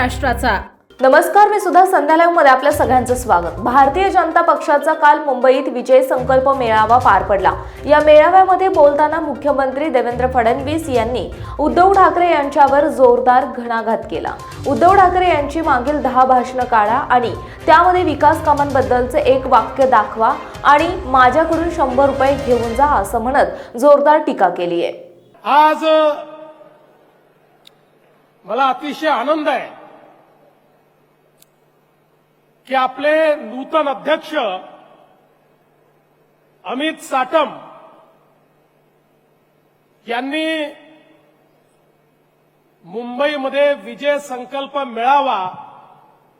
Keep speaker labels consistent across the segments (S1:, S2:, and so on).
S1: महाराष्ट्राचा.
S2: नमस्कार मी सुद्धा संध्या मध्ये आपल्या सगळ्यांचं स्वागत. भारतीय जनता पक्षाचा काल मुंबईत विजय संकल्प मेळावा पार पडला. या मेळाव्यामध्ये बोलताना मुख्यमंत्री देवेंद्र फडणवीस यांनी उद्धव ठाकरे यांच्यावर जोरदार घणाघात केला. उद्धव ठाकरे यांची मागील दहा भाषणं काढा आणि त्यामध्ये विकास कामांबद्दलचे एक वाक्य दाखवा आणि माझ्याकडून शंभर रुपये घेऊन जा असं म्हणत जोरदार टीका केली आहे
S3: आज मला अतिशय आनंद आहे. की आपले नूतन अध्यक्ष अमित साटम यांनी मुंबईमध्ये विजय संकल्प मेळावा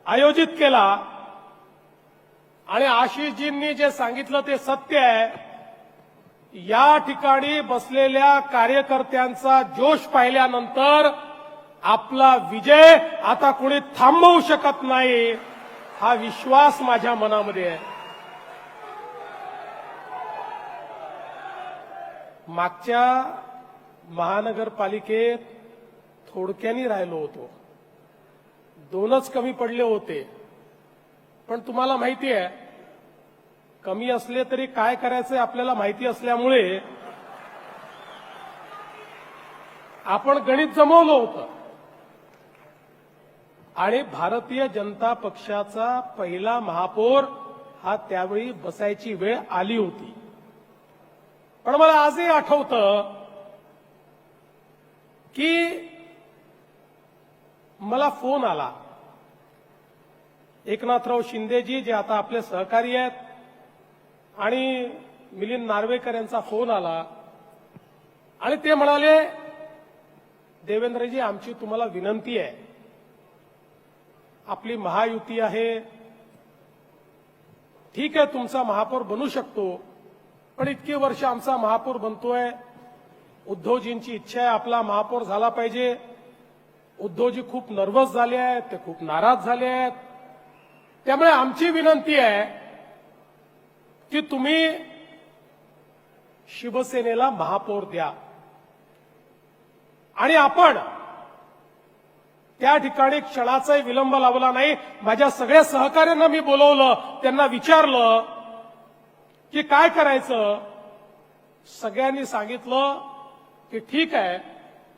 S3: आयोजित केला. आणि आशिषजींनी जे सांगितलं ते सत्य आहे. या ठिकाणी बसलेल्या कार्यकर्त्यांचा जोश पाहिल्यानंतर आपला विजय आता कोणी थांबवू शकत नाही. हा विश्वास माझ्या मनामध्ये आहे. मागच्या महानगरपालिकेत थोडक्यानी राहिलो होतो. दोनच कमी पडले होते. पण तुम्हाला माहिती आहे कमी असले तरी काय करायचं आपल्याला माहिती असल्यामुळे आपण गणित जमवलं होतं. आणि भारतीय जनता पक्षाचा पहिला महापौर हा त्यावेळी बसायची वेळ आली होती. पण मला आजही आठवतं की मला फोन आला. एकनाथराव शिंदेजी जे आता आपले सहकारी आहेत आणि मिलिंद नार्वेकर यांचा फोन आला आणि ते म्हणाले देवेंद्रजी आमची तुम्हाला विनंती आहे. आपली महायुती आहे. ठीक आहे तुमचा महापौर बनू शकतो पण इतकी वर्ष आमचा महापौर बनतोय. उद्धवजींची इच्छा आहे आपला महापौर झाला पाहिजे. उद्धवजी खूप नर्वस झाले आहेत ते खूप नाराज झाले आहेत. त्यामुळे आमची विनंती आहे की तुम्ही शिवसेनेला महापौर द्या. आणि आपण त्या ठिकाणी क्षणाचाही विलंब लावला नाही. माझ्या सगळ्या सहकार्यांना मी बोलवलं. त्यांना विचारलं की काय करायचं? सगळ्यांनी सांगितलं की ठीक आहे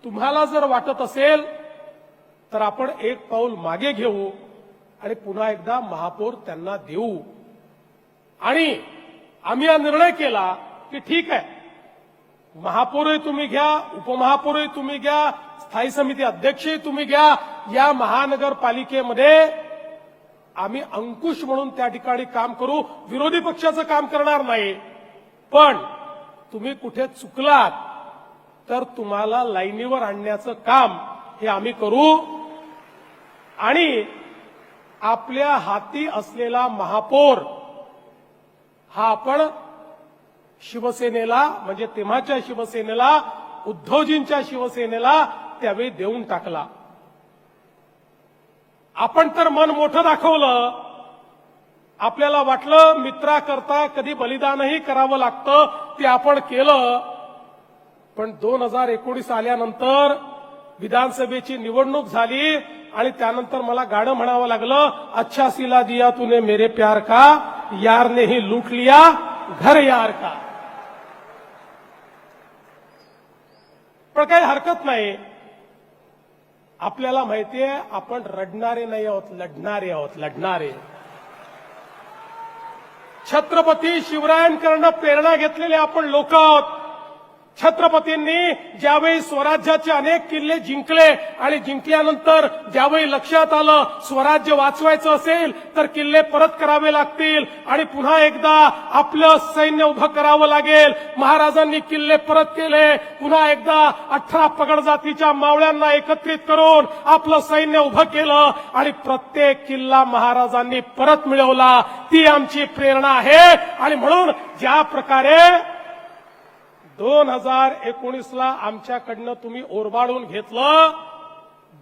S3: तुम्हाला जर वाटत असेल तर आपण एक पाऊल मागे घेऊ आणि पुन्हा एकदा महापौर त्यांना देऊ. आणि आम्ही हा निर्णय केला की ठीक आहे. महापौरही तुम्ही घ्या उपमहापौरही तुम्ही घ्या स्थायी समिती अध्यक्षही तुम्ही घ्या. या महानगरपालिकेमध्ये आम्ही अंकुश म्हणून त्या ठिकाणी काम करू. विरोधी पक्षाचं काम करणार नाही. पण तुम्ही कुठे चुकलात तर तुम्हाला लाईनीवर आणण्याचं काम हे आम्ही करू. आणि आपल्या हाती असलेला महापौर हा आपण शिवसेनेला म्हणजे तेव्हाच्या शिवसेनेला उद्धवजींच्या शिवसेनेला त्यावेळी देऊन टाकला. आपण तर मन मोठं दाखवलं. आपल्याला वाटलं मित्राकरता कधी बलिदानही करावं लागतं ते आपण केलं. पण दोन हजार एकोणीस आल्यानंतर विधानसभेची निवडणूक झाली आणि त्यानंतर मला गाणं म्हणावं लागलं अच्छा सिला दिया तूने मेरे प्यार का? यारने ही लूट लिया घर यार का? पण काही हरकत नाही. आपल्याला माहितीये आपण रडणारे नाही आहोत लढणारे आहोत लढणारे. छत्रपती शिवरायांकडनं प्रेरणा घेतलेले आपण लोक आहोत. छत्रपतींनी ज्यावेळी स्वराज्याचे अनेक किल्ले जिंकले आणि जिंकल्यानंतर ज्यावेळी लक्षात आलं स्वराज्य वाचवायचं असेल तर किल्ले परत करावे लागतील आणि पुन्हा एकदा आपलं सैन्य उभं करावं लागेल. महाराजांनी किल्ले परत केले पुन्हा एकदा अठरा पगड जातीच्या मावळ्यांना एकत्रित करून आपलं सैन्य उभं केलं आणि प्रत्येक किल्ला महाराजांनी परत मिळवला. ती आमची प्रेरणा आहे आणि म्हणून ज्या प्रकारे दोन हजार एकोणीसला आमच्याकडनं तुम्ही ओरबाडून घेतलं.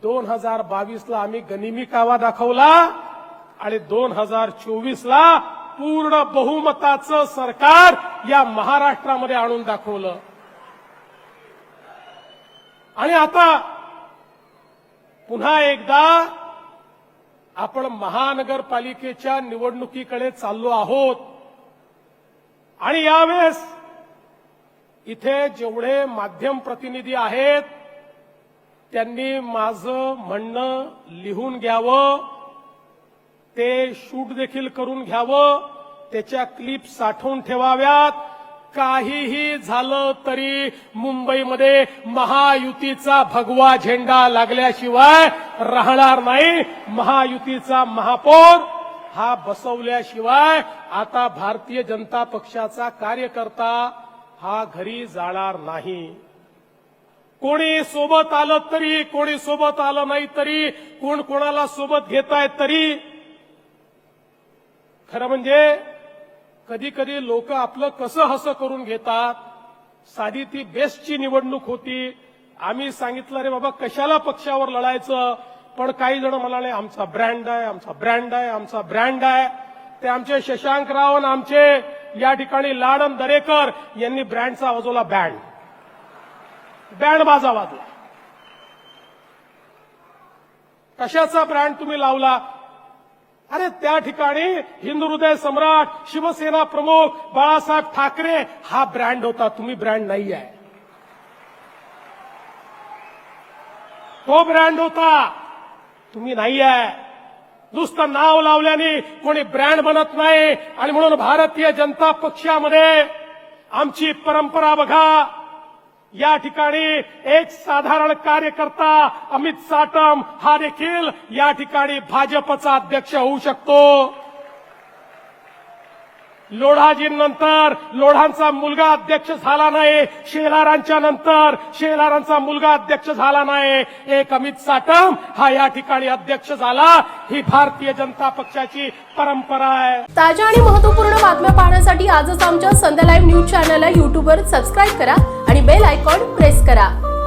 S3: दोन हजार बावीसला आम्ही गनिमी कावा दाखवला. आणि दोन हजार चोवीसला पूर्ण बहुमताचं सरकार या महाराष्ट्रामध्ये आणून दाखवलं. आणि आता पुन्हा एकदा आपण महानगरपालिकेच्या निवडणुकीकडे चाललो आहोत. आणि यावेळेस इथे जेवढे माध्यम प्रतिनिधी आहेत त्यांनी माझं म्हणणं लिहून घ्यावं ते शूट देखील करून घ्यावं त्याच्या क्लिप साठवून ठेवाव्यात. काहीही झालं तरी मुंबईमध्ये महायुतीचा भगवा झेंडा लागल्याशिवाय राहणार नाही. महायुतीचा महापौर हा बसवल्याशिवाय आता भारतीय जनता पक्षाचा कार्यकर्ता हा घरी जाणार नाही. कोणी सोबत आलं तरी कोणी सोबत आलं नाही तरी कोण कोणाला सोबत घेतायत तरी. खरं म्हणजे कधी कधी लोक आपलं कसं हसं करून घेतात साधी ती बेस्टची निवडणूक होती. आम्ही सांगितलं रे बाबा कशाला पक्षावर लढायचं? पण काही जण म्हणाले आमचा ब्रँड आहे आमचा ब्रँड आहे आमचा ब्रँड आहे. ते आमचे शशांक राव आमचे या ठिकाणी लाडम दरेकर यांनी ब्रँडचा वाजवला बँड. बँड बाजा वाजला. कशाचा ब्रँड तुम्ही लावला? अरे त्या ठिकाणी हिंदू हृदय सम्राट शिवसेना प्रमुख बाळासाहेब ठाकरे हा ब्रँड होता. तुम्ही ब्रँड नाही आहे तो ब्रँड होता. तुम्ही नाही आहे नुसतं नाव लावल्याने कोणी ब्रँड बनत नाही. आणि म्हणून भारतीय जनता पक्षामध्ये आमची परंपरा बघा. या ठिकाणी एक साधारण कार्यकर्ता अमित साटम हा देखील या ठिकाणी भाजपचा अध्यक्ष होऊ शकतो. लोढाजींनंतर लोढांचा मुलगा अध्यक्ष झाला नाही शेलारांच्या नंतर शेलारांचा मुलगा अध्यक्ष झाला नाही. एक अमित साटम हा या ठिकाणी अध्यक्ष झाला. ही भारतीय जनता पक्षाची परंपरा आहे.
S1: ताज्या आणि महत्त्वपूर्ण बातम्या पाहण्यासाठी आजच आमच्या संध्या लाईव्ह न्यूज चॅनलला युट्यूबवर सबस्क्राईब करा आणि बेल आयकॉन प्रेस करा.